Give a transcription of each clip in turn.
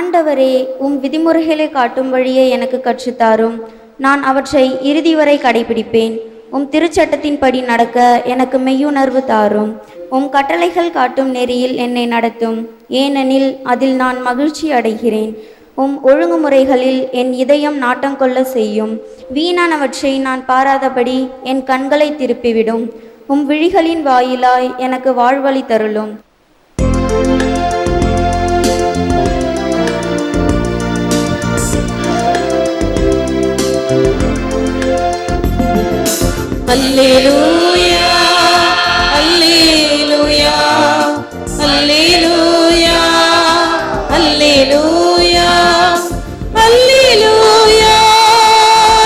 ஆண்டவரே உம் விதிமுறைகளை காட்டும் வழியை எனக்கு கற்றுத்தாரும். நான் அவற்றை இறுதி வரை கடைபிடிப்பேன். உம் திருச்சட்டத்தின்படி நடக்க எனக்கு மெய்யுணர்வு தாரும். உம் கட்டளைகள் காட்டும் நெறியில் என்னை நடத்தும். ஏனெனில் அதில் நான் மகிழ்ச்சி அடைகிறேன். உம் ஒழுங்குமுறைகளில் என் இதயம் நாட்டம் கொள்ள செய்யும். வீணானவற்றை நான் பாராதபடி என் கண்களை திருப்பிவிடும். உம் விழிகளின் வாயிலாய் எனக்கு வாழ்வழி தருளும். அல்லேலூயா அல்லேலூயா அல்லேலூயா அல்லேலூயா அல்லேலூயா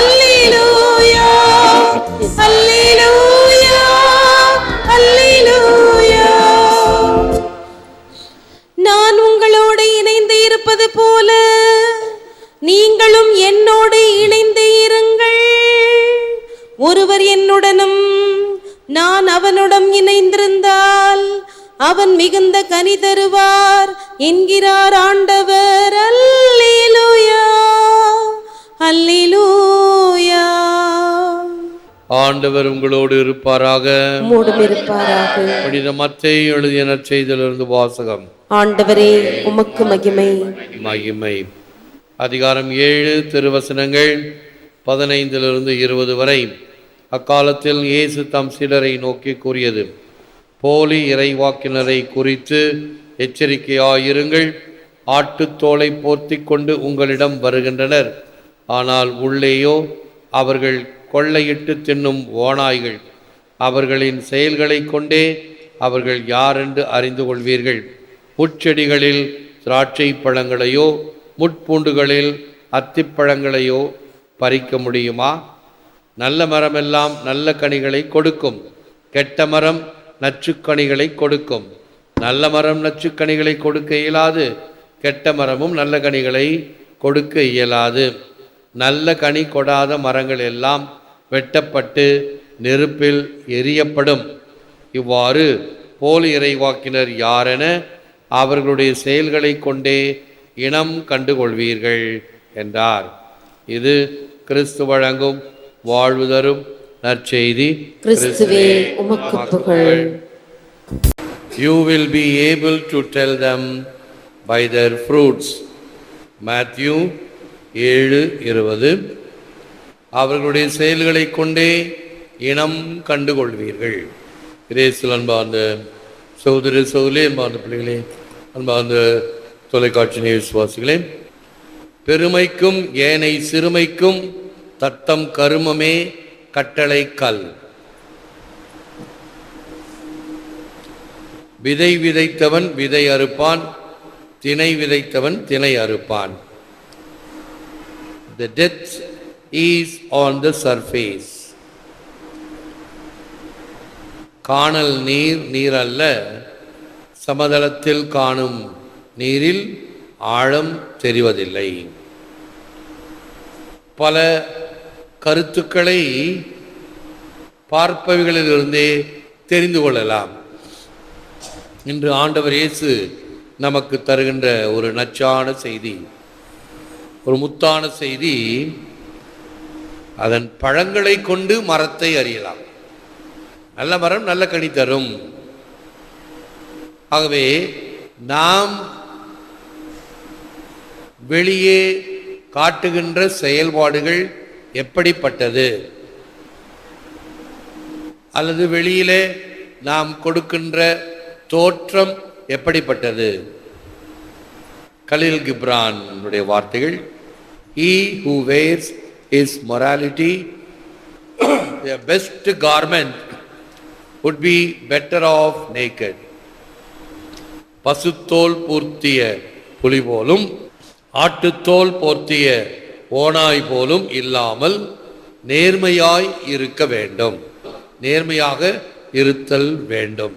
அல்லேலூயா அல்லேலூயா அல்லேலூயா நான் உங்களோடு இணைந்து இருப்பது போல நீங்களும் என்னோடு இணை ஒருவர் என்னுடனும் நான் அவனுடன் இணைந்திருந்தால் அவன் மிகுந்த கனி தருவார் என்கிறார் ஆண்டவர். அல்லேலூயா அல்லேலூயா. ஆண்டவர் உங்களோடு இருப்பாராக. இருப்பாராக. புனித மத்தை எழுதிய வாசகம். ஆண்டவரே உமக்கு மகிமை. மகிமை. அதிகாரம் ஏழு திருவசனங்கள் பதினைந்திலிருந்து இருபது வரை. அக்காலத்தில் இயேசு தம் சிலரை நோக்கி கூறியது போலி இறைவாக்கினரை குறித்து எச்சரிக்கையாயிருங்கள். ஆட்டுத்தோலை போர்த்தி கொண்டு உங்களிடம் வருகின்றனர். ஆனால் உள்ளேயோ அவர்கள் கொள்ளையிட்டு தின்னும் ஓநாய்கள். அவர்களின் செயல்களை கொண்டே அவர்கள் யாரென்று அறிந்து கொள்வீர்கள்? முட்செடிகளில் திராட்சை பழங்களையோ முட்பூண்டுகளில் அத்திப்பழங்களையோ பறிக்க முடியுமா? நல்ல மரமெல்லாம் நல்ல கனிகளை கொடுக்கும். கெட்ட மரம் நச்சுக்கனிகளை கொடுக்கும். நல்ல மரம் நச்சுக்கனிகளை கொடுக்க இயலாது. கெட்ட மரமும் நல்ல கனிகளை கொடுக்க இயலாது. நல்ல கனி கொடாத மரங்கள் எல்லாம் வெட்டப்பட்டு நெருப்பில் எரியப்படும். இவ்வாறு போலி இறைவாக்கினர் யாரென அவர்களுடைய செயல்களை கொண்டே இனம் கண்டுகொள்வீர்கள் என்றார். இது கிறிஸ்து வழங்கும் வாழ்வு தரும் நற்செய்தி கிறிஸ்துவே உமக்கு புகழ். You will be able to tell them by their fruits. Matthew ஏழு இருபது. அவர்களுடைய செயல்களை கொண்டே இனம் கண்டுகொள்வீர்கள். கிரேசில் அன்பார்ந்த சகோதரி சகோதரி அன்பார்ந்த பிள்ளைகளே அன்பார்ந்த தொலைக்காட்சி விசுவாசிகளே பெருமைக்கும் ஏனை சிறுமைக்கும் தத்தம் கருமமே கட்டளை கல். விதை விதைத்தவன் விதை அறுப்பான் திணை விதைத்தவன் திணை அறுப்பான். The death is on the surface. காணல் நீர் நீர் அல்ல சமதளத்தில் காணும் நீரில் ஆழம் தெரிவதில்லை. பல கருத்துக்களை பார்ப்பவைகளிலிருந்தே தெரிந்து கொள்ளலாம். இன்று ஆண்டவர் இயேசு நமக்கு தருகின்ற ஒரு நச்சான செய்தி. ஒரு முத்தான செய்தி. அதன் பழங்களை கொண்டு மரத்தை அறியலாம். நல்ல மரம் நல்ல கனி தரும். ஆகவே நாம் வெளியே காட்டுகின்ற செயல்பாடுகள் எப்படிப்பட்டது? அல்லது வெளியிலே நாம் கொடுக்கின்ற தோற்றம் எப்படிப்பட்டது? கலில் கிப்ரான் வார்த்தைகள் he who wears his morality best garment garment would be better off naked. பசுத்தோல் பூர்த்திய புலி போலும் ஆட்டுத்தோல் போர்த்திய ஓனாய் போலும் இல்லாமல் நேர்மையாய் இருக்க வேண்டும். நேர்மையாக இருத்தல் வேண்டும்.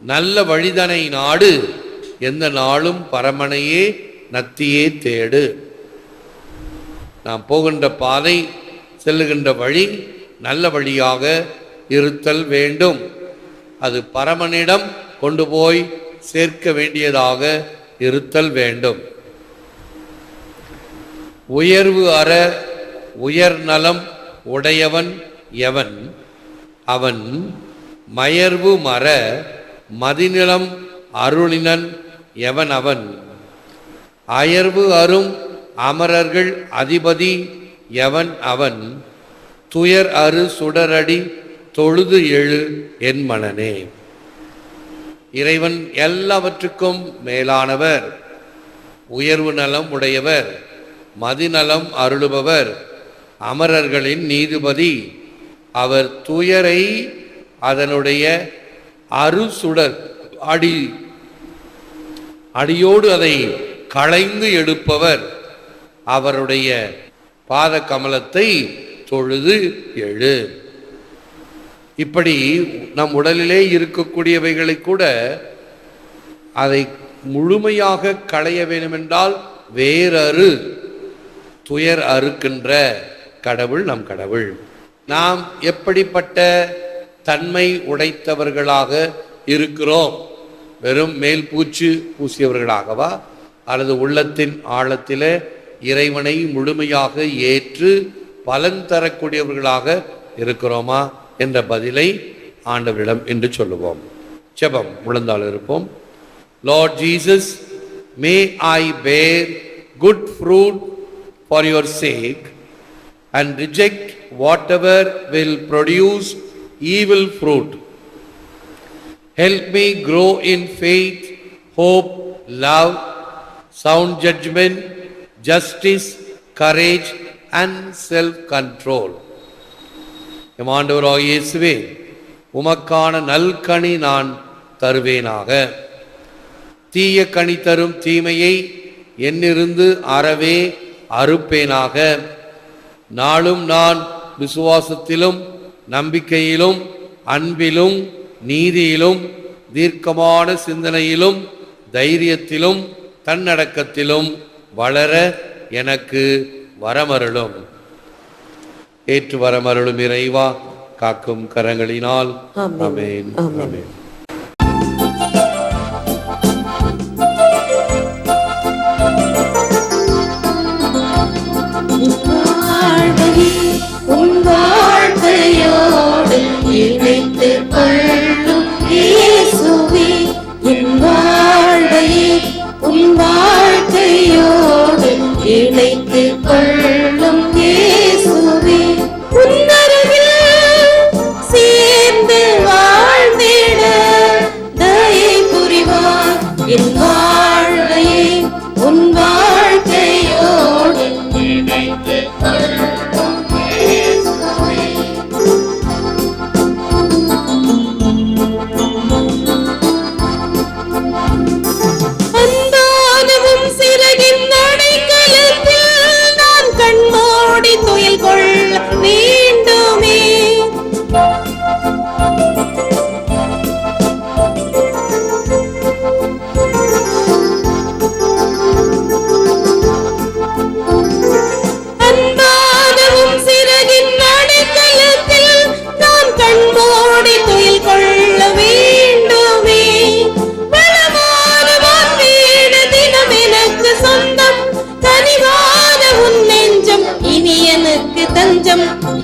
நல்ல வழிதனை நாடு எந்த நாளும் பரமனையே நத்தியே தேடு. நாம் போகின்ற பாதை செல்லுகின்ற வழி நல்ல வழியாக இருத்தல் வேண்டும். அது பரமனிடம் கொண்டு போய் சேர்க்க வேண்டியதாக இருத்தல் வேண்டும். உயர்வு அற உயர் நலம் உடையவன் எவன்? அவன் மயர்வு மற மதிநிலம் அருளினன் எவன் அவன்? அயர்வு அரும் அமரர்கள் அதிபதி எவன் அவன்? துயர் அரு சுடரடி தொழுது எழு என் மனனே. இறைவன் எல்லாவற்றுக்கும் மேலானவர். உயர்வு நலம் உடையவர். மதிநலம் அருளுபவர். அமரர்களின் நீதிபதி. அவர் துயரை அதனுடைய அருசுடர் அடி அடியோடு அதை களைந்து எடுப்பவர். அவருடைய பாத கமலத்தை தொழுது எழு. இப்படி நம் உடலிலே இருக்கக்கூடியவைகளை கூட அதை முழுமையாக களைய வேண்டுமென்றால் வேறறு. துயர் அறுக்கின்ற கடவுள் நம் கடவுள். நாம் எப்படிப்பட்ட தன்மை உடைத்தவர்களாக இருக்கிறோம்? வெறும் மேல் பூச்சு பூசியவர்களாகவா? அல்லது உள்ளத்தின் ஆழத்திலே இறைவனை முழுமையாக ஏற்று பலன் தரக்கூடியவர்களாக இருக்கிறோமா? என்ற பதிலை ஆண்டவரிடம் என்று சொல்லுவோம். செபம் முழந்தால் இருப்போம். Lord Jesus may I bear good fruit for your sake and reject whatever will produce evil fruit. Help me grow in faith, hope, love, sound judgment, justice, courage, and self control. எம் ஆண்டவராகிய இயேசுவே உமக்கான நல்கனி நான் தருவேனாக தீய கனி தரும் தீமையை என்னிருந்து அறவே அறுப்பேனாக. நாளும் நான் விசுவாசத்திலும் நம்பிக்கையிலும் அன்பிலும் நீதியிலும் தீர்க்கமான சிந்தனையிலும் தைரியத்திலும் தன்னடக்கத்திலும் வளர எனக்கு வரமருளும். ஏற்று வரமருளும் இறைவா காக்கும் கரங்களினால். ஆமென். ஆமென். புரிவார் என்